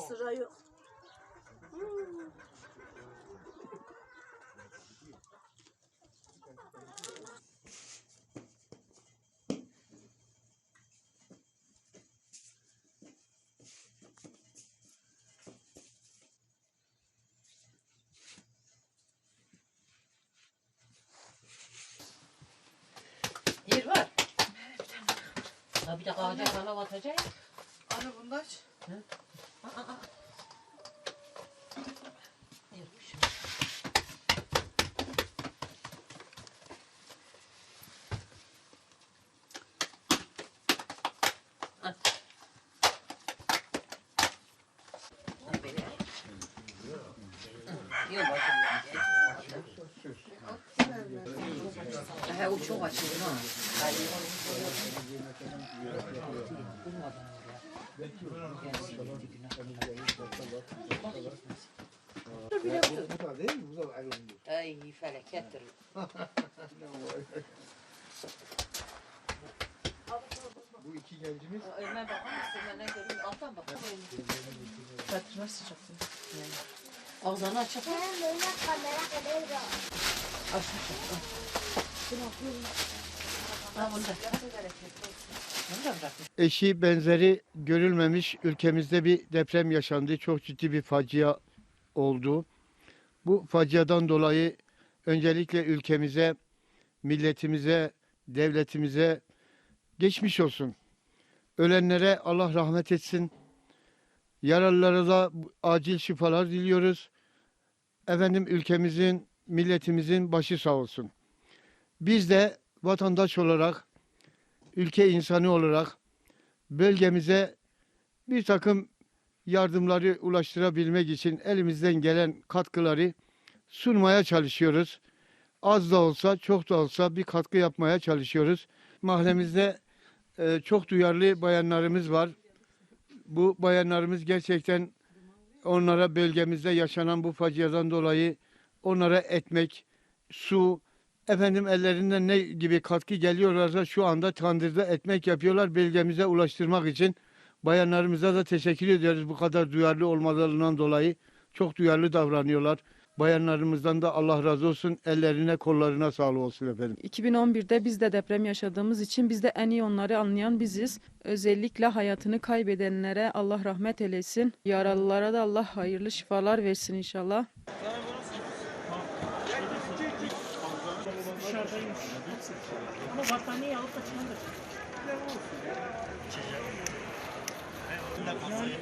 Sıra yok. Yer var. Ha bir de ağaca kala atacak. Bunu aç. Yermiş. He o çok açıldı ha. Bu da değil mi? Bu da ayrılmış. Ay felakettir. Bu iki gencimiz Ömer bakar mısın? Ben ne görüyorum? Alttan bak. Batırma sıcak. Ağzını açıp Ben böyle kamera kadar da. Bunu da bırak. Eşi benzeri görülmemiş ülkemizde bir deprem yaşandı. Çok ciddi bir facia oldu. Bu faciadan dolayı öncelikle ülkemize, milletimize, devletimize geçmiş olsun. Ölenlere Allah rahmet etsin. Yaralılara da acil şifalar diliyoruz. Efendim ülkemizin, milletimizin başı sağ olsun. Biz de vatandaş olarak, ülke insanı olarak bölgemize bir takım yardımları ulaştırabilmek için elimizden gelen katkıları sunmaya çalışıyoruz. Az da olsa, çok da olsa bir katkı yapmaya çalışıyoruz. Mahallemizde e, çok duyarlı bayanlarımız var. Bu bayanlarımız gerçekten onlara bölgemizde yaşanan bu faciadan dolayı onlara ekmek, su, efendim ellerinden ne gibi katkı geliyorlarsa şu anda tandırda ekmek yapıyorlar bölgemize ulaştırmak için. Bayanlarımıza da teşekkür ediyoruz bu kadar duyarlı olmalarından dolayı. Çok duyarlı davranıyorlar. Bayanlarımızdan da Allah razı olsun. Ellerine kollarına sağlık olsun efendim. 2011'de biz de deprem yaşadığımız için biz de en iyi onları anlayan biziz. Özellikle hayatını kaybedenlere Allah rahmet eylesin. Yaralılara da Allah hayırlı şifalar versin inşallah. Ama battaniye alıp da çıkandır. Yani,